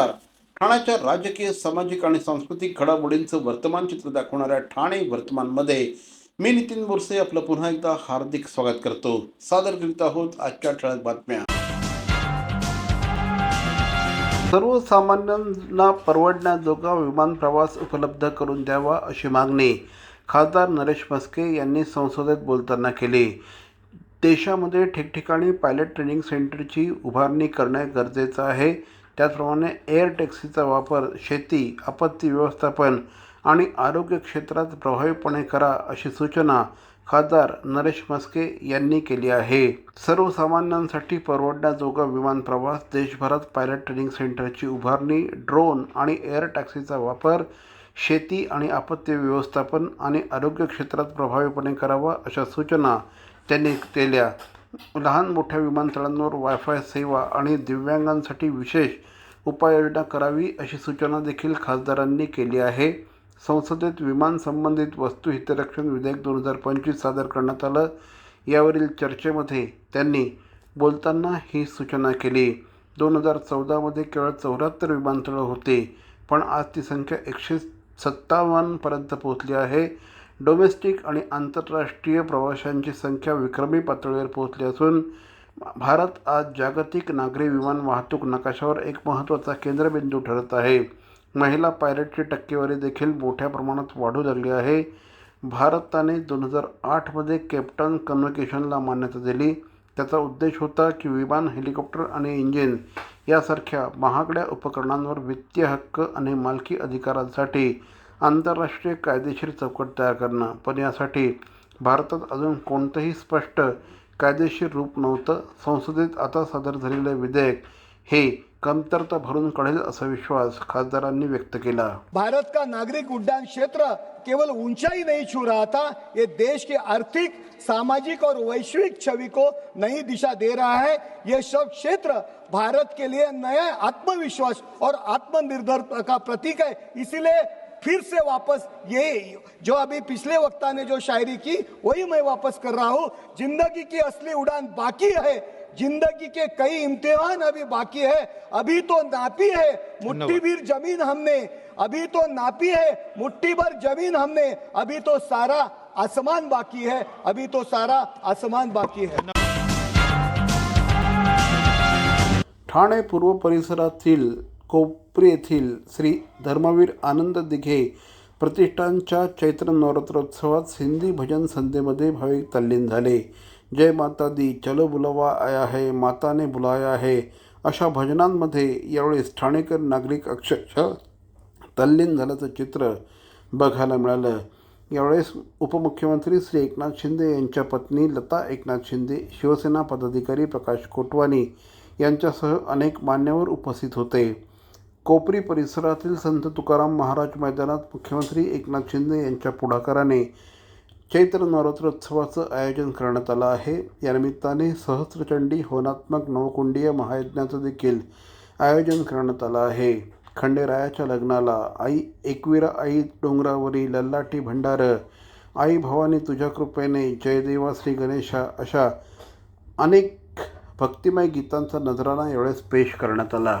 नमस्कार. ठाण्याच्या राजकीय सामाजिक आणि सांस्कृतिक घडामोडींचं वर्तमान चित्र दाखवणाऱ्या ठाणे वर्तमानमध्ये मी नितीन बोरसे आपलं पुन्हा एकदा हार्दिक स्वागत करतो. सादर करीत आहोत आजच्या ठळक बातम्या. सर्वसामान्यांना परवडण्याजोगा विमान प्रवास उपलब्ध करून द्यावा अशी मागणी खासदार नरेश मस्के यांनी संसदेत बोलताना केली. देशामध्ये ठिकठिकाणी पायलट ट्रेनिंग सेंटरची उभारणी करणे गरजेचं आहे. त्याचप्रमाणे एअर टॅक्सीचा वापर शेती आपत्ती व्यवस्थापन आणि आरोग्य क्षेत्रात प्रभावीपणे करा अशी सूचना खासदार नरेश म्हस्के यांनी केली आहे. सर्वसामान्यांसाठी परवडण्याजोगा विमान प्रवास देशभरात पायलट ट्रेनिंग सेंटरची उभारणी ड्रोन आणि एअर टॅक्सीचा वापर शेती आणि आपत्ती व्यवस्थापन आणि आरोग्य क्षेत्रात प्रभावीपणे करावा अशा सूचना त्यांनी केल्या. लहान मोठ्या विमानतळांवर वायफाय सेवा आणि दिव्यांगांसाठी विशेष उपाययोजना करावी अशी सूचना देखील खासदारांनी केली आहे. संसदेत विमान संबंधित वस्तू हितरक्षण विधेयक दोन हजार पंचवीस सादर करण्यात आलं. यावरील चर्चेमध्ये त्यांनी बोलताना ही सूचना केली. दोन हजार चौदामध्ये केवळ चौऱ्याहत्तर विमानतळं होते पण आज ती संख्या एकशे सत्तावन्नपर्यंत पोहोचली आहे. डोमेस्टिक आणि आंतरराष्ट्रीय प्रवाशांची संख्या विक्रमी पातळीवर पोहोचली असून भारत आज जागतिक नागरी विमान वाहतूक नकाशावर एक महत्त्वाचा केंद्रबिंदू ठरत आहे. महिला पायलटची टक्केवारी देखील मोठ्या प्रमाणात वाढू लागली आहे. भारताने दोन हजार आठमध्ये कॅप्टन कम्युनिकेशनला मान्यता दिली. त्याचा उद्देश होता की विमान हेलिकॉप्टर आणि इंजिन यासारख्या महागड्या उपकरणांवर वित्तीय हक्क आणि मालकी अधिकारांसाठी आंतरराष्ट्रीय कायदेशीर चौकट तयार करणं. पण यासाठी भारतात अजून कोणतंही स्पष्ट कायदेशीर रूप नव्हतं. संसदेत आता सादर झालेलं विधेयक हे कमतरता भरून काढेल असा विश्वास खासदारांनी व्यक्त केला. भारत का नागरिक उड्डाण क्षेत्र केवल ऊंचाई नहीं छू रहा था? ये देश के आर्थिक सामाजिक और वैश्विक छवि को नई दिशा दे रहा है। ये सब क्षेत्र भारत के लिए नया आत्मविश्वास और आत्मनिर्भर का प्रतीक है। इसीलिए फिर से वापस ये जो अभी पिछले वक्ता ने जो शायरी की वही मैं वापस कर रहा हूँ। ज़िंदगी की असली उड़ान बाकी है। ज़िंदगी के कई इम्तिहान अभी बाकी है। अभी तो नापी है। मुट्ठी भर ज़मीन हमने। अभी तो नापी है। मुट्ठी भर ज़मीन हमने। अभी तो सारा आसमान बाकी है। अभी तो सारा आसमान बाकी है। ठाणे पूर्व परिसरातील कोपरी येथील श्री धर्मवीर आनंद दिघे प्रतिष्ठानच्या चैत्र नवरात्रोत्सवात हिंदी भजन संध्येमध्ये भाविक तल्लीन झाले. जय माता दी चलो बुलवा आया है माताने बुलाया है. अशा भजनांमध्ये यावेळेस ठाणेकर नागरिक अक्षरशः तल्लीन झाल्याचं चित्र बघायला मिळालं. यावेळेस उपमुख्यमंत्री श्री एकनाथ शिंदे यांच्या पत्नी लता एकनाथ शिंदे शिवसेना पदाधिकारी प्रकाश कोटवानी यांच्यासह अनेक मान्यवर उपस्थित होते. कोपरी परिसरातील संत तुकाराम महाराज मैदानात मुख्यमंत्री एकनाथ शिंदे यांच्या पुढाकाराने चैत्र नवरात्रोत्सवाचं आयोजन करण्यात आलं आहे. या निमित्ताने सहस्रचंडी होनात्मक नवकुंडीय महायज्ञाचं देखील आयोजन करण्यात आलं आहे. खंडेरायाच्या लग्नाला आई एकविरा आई डोंगरावरी लल्लाटी भंडार आई भवानी तुझ्या कृपेने जयदेवा श्री गणेशा अशा अनेक भक्तिमय गीतांचा नजराणा यावेळेस पेश करण्यात आला.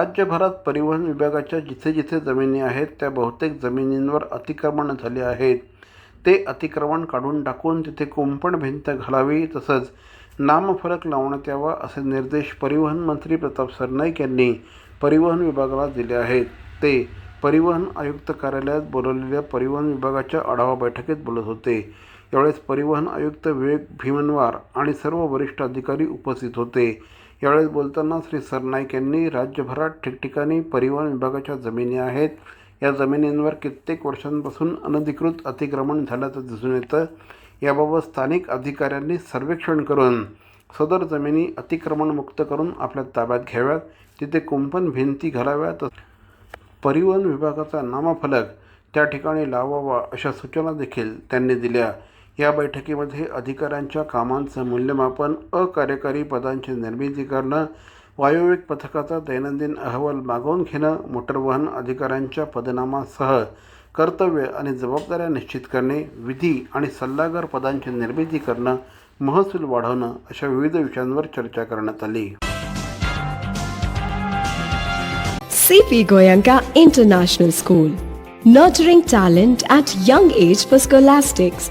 राज्यभरात परिवहन विभागाच्या जिथे जिथे जमिनी आहेत त्या बहुतेक जमिनींवर अतिक्रमण झाले आहेत. ते अतिक्रमण काढून टाकून तिथे कुंपण भिंत घालावी तसंच नामफलक लावण्यात यावा असे निर्देश परिवहन मंत्री प्रताप सरनाईक यांनी परिवहन विभागाला दिले आहेत. ते परिवहन आयुक्त कार्यालयात बोलवलेल्या परिवहन विभागाच्या आढावा बैठकीत बोलत होते. यावेळेस परिवहन आयुक्त विवेक भीमनवार आणि सर्व वरिष्ठ अधिकारी उपस्थित होते. यावेळेस बोलताना श्री सरनाईक यांनी राज्यभरात ठिकठिकाणी परिवहन विभागाच्या जमिनी आहेत. या जमिनींवर कित्येक वर्षांपासून अनधिकृत अतिक्रमण झाल्याचं दिसून येतं. याबाबत स्थानिक अधिकाऱ्यांनी सर्वेक्षण करून सदर जमिनी अतिक्रमणमुक्त करून आपल्या ताब्यात घ्याव्यात. तिथे कुंपण भिंती घालाव्यात. परिवहन विभागाचा नामफलक त्या ठिकाणी लावावा अशा सूचना देखील त्यांनी दिल्या. या बैठकीमध्ये अधिकाऱ्यांच्या कामांचं मूल्यमापन अकार्यकारी पदांची निर्मिती करणं वायुवेग पथकाचा दैनंदिन अहवाल मागवून घेणं मोटर वाहन अधिकाऱ्यांच्या पदनामासह कर्तव्य आणि जबाबदाऱ्या निश्चित करणे विधी आणि सल्लागार पदांची निर्मिती करणं महसूल वाढवणं अशा विविध विषयांवर चर्चा करण्यात आली. C P Goenka international school nurturing talent at young age for scholastics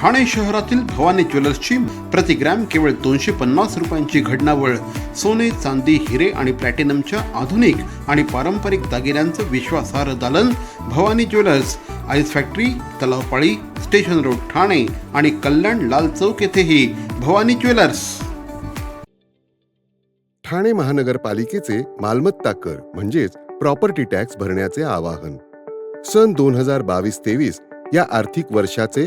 Thane शहरातील भवानी ज्वेलर्सची प्रतिग्रॅम केवळ दोनशे पन्नास रुपयांची घडणावळ सोने चांदी हिरे आणि प्लॅटिनमच्या आधुनिक आणि पारंपरिक दागिन्यांचं विश्वासार्ह दालन Bhavani jewellers ice factory Talavpali station road Thane आणि कल्याण लाल चौक येथेही भवानी ज्वेलर्स. ठाणे महानगरपालिकेचे मालमत्ता कर म्हणजेच प्रॉपर्टी टॅक्स भरण्याचे आवाहन. सन दोन हजार बावीस तेवीस या आर्थिक वर्षाचे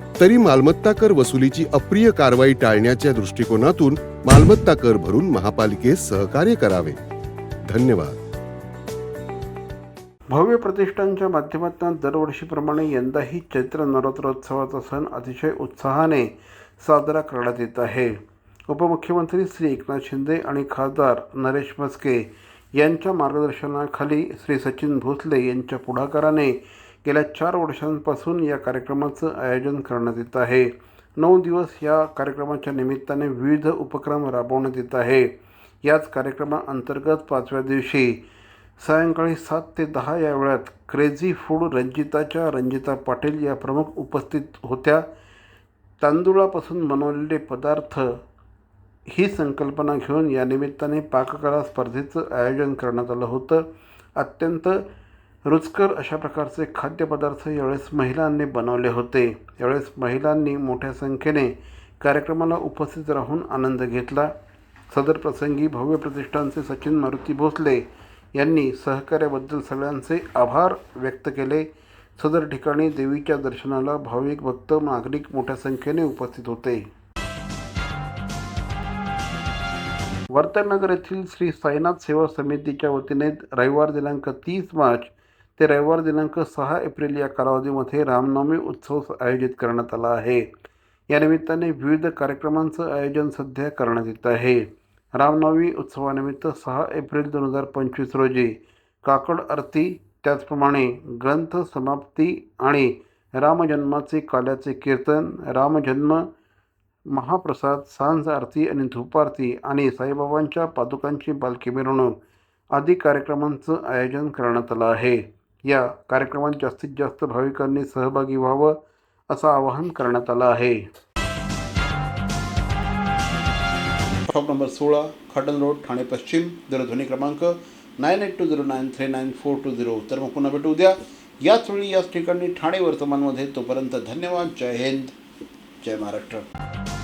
तरी मालमत्ता कर वसुलीची अप्रिय कारवाई टाळण्याच्या दृष्टिकोनातून मालमत्ता कर भरून महापालिकेस सहकार्य करावे. धन्यवाद. भव्य प्रतिष्ठानच्या माध्यमातून दरवर्षीप्रमाणे यंदाही चैत्र नवरात्रोत्सवाचा सण अतिशय उत्साहाने साजरा करण्यात येत आहे. उपमुख्यमंत्री श्री एकनाथ शिंदे आणि खासदार नरेश म्हस्के यांच्या मार्गदर्शनाखाली श्री सचिन भोसले यांच्या पुढाकाराने गेल्या चार वर्षांपासून या कार्यक्रमाचं आयोजन करण्यात येत आहे. नऊ दिवस या कार्यक्रमाच्या निमित्ताने विविध उपक्रम राबवण्यात येत आहे. याच कार्यक्रमाअंतर्गत पाचव्या दिवशी सायंकाळी सात ते दहा या वेळात क्रेझी फूड रंजिताच्या रंजिता पाटील या प्रमुख उपस्थित होत्या. तांदूळापासून बनवलेले पदार्थ ही संकल्पना घेऊन या निमित्ताने पाककला स्पर्धेचं आयोजन करण्यात आलं होतं. अत्यंत रुचकर अशा प्रकारचे खाद्यपदार्थ यावेळेस महिलांनी बनवले होते. यावेळेस महिलांनी मोठ्या संख्येने कार्यक्रमाला उपस्थित राहून आनंद घेतला. सदर प्रसंगी भव्य प्रतिष्ठानचे सचिन मारुती भोसले यांनी सहकार्याबद्दल सगळ्यांचे आभार व्यक्त केले. सदर ठिकाणी देवीच्या दर्शनाला भाविक भक्त नागरिक मोठ्या संख्येने उपस्थित होते. वर्तनगर येथील श्री साईनाथ सेवा समितीच्या वतीने रविवार दिनांक तीस मार्च ते रविवार दिनांक सहा एप्रिल या कालावधीमध्ये रामनवमी उत्सव आयोजित करण्यात आला आहे. या निमित्ताने विविध कार्यक्रमांचं आयोजन सध्या करण्यात येत आहे. रामनवमी उत्सवानिमित्त सहा एप्रिल दोन हजार पंचवीस रोजी काकड आरती त्याचप्रमाणे ग्रंथ समाप्ती आणि रामजन्माचे काल्याचे कीर्तन रामजन्म महाप्रसाद सांज आरती आणि धूपारती आणि साईबाबांच्या पादुकांची पालखी मिरवणूक आदी कार्यक्रमांचं आयोजन करण्यात आलं आहे. या कार्यक्रमात जास्तीत जास्त भाविकांनी सहभागी व्हावं असं आवाहन करण्यात आलं आहे. शॉप नंबर सोळा खाटन रोड ठाणे पश्चिम दूरध्वनी क्रमांक nine eight two zero nine three nine four two zero तर मग पुन्हा भेटू उद्या. याच वेळी याच ठिकाणी ठाणे वर्तमानमध्ये. तोपर्यंत धन्यवाद. जय हिंद. जय महाराष्ट्र.